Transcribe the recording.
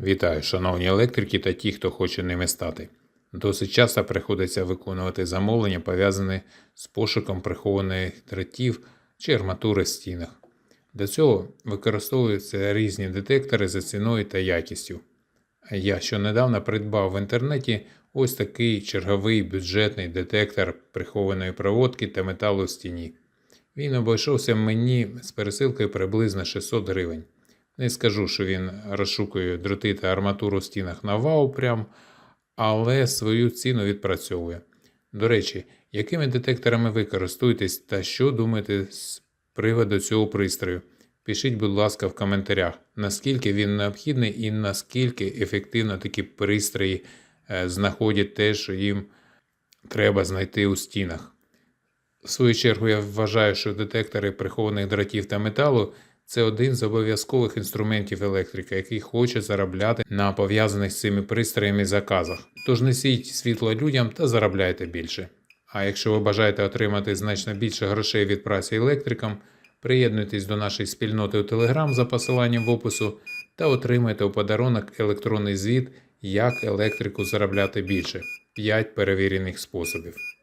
Вітаю, шановні електрики та ті, хто хоче ними стати. Досить часто приходиться виконувати замовлення, пов'язані з пошуком прихованих дротів чи арматури в стінах. Для цього використовуються різні детектори за ціною та якістю. Я що недавно придбав в інтернеті ось такий черговий бюджетний детектор прихованої проводки та металу в стіні. Він обійшовся мені з пересилкою приблизно 600 гривень. Не скажу, що він розшукує дроти та арматуру в стінах на вау прям, але свою ціну відпрацьовує. До речі, якими детекторами ви користуєтесь та що думаєте з приводу цього пристрою? Пишіть, будь ласка, в коментарях, наскільки він необхідний і наскільки ефективно такі пристрої е, знаходять те, що їм треба знайти у стінах. В свою чергу, я вважаю, що детектори прихованих дротів та металу це один з обов'язкових інструментів електрика, який хоче заробляти на пов'язаних з цими пристроями заказах. Тож несіть світло людям та заробляйте більше. А якщо ви бажаєте отримати значно більше грошей від праці електрикам, приєднуйтесь до нашої спільноти у Telegram за посиланням в опису та отримайте у подарунок електронний звіт, як електрику заробляти більше. 5 перевірених способів.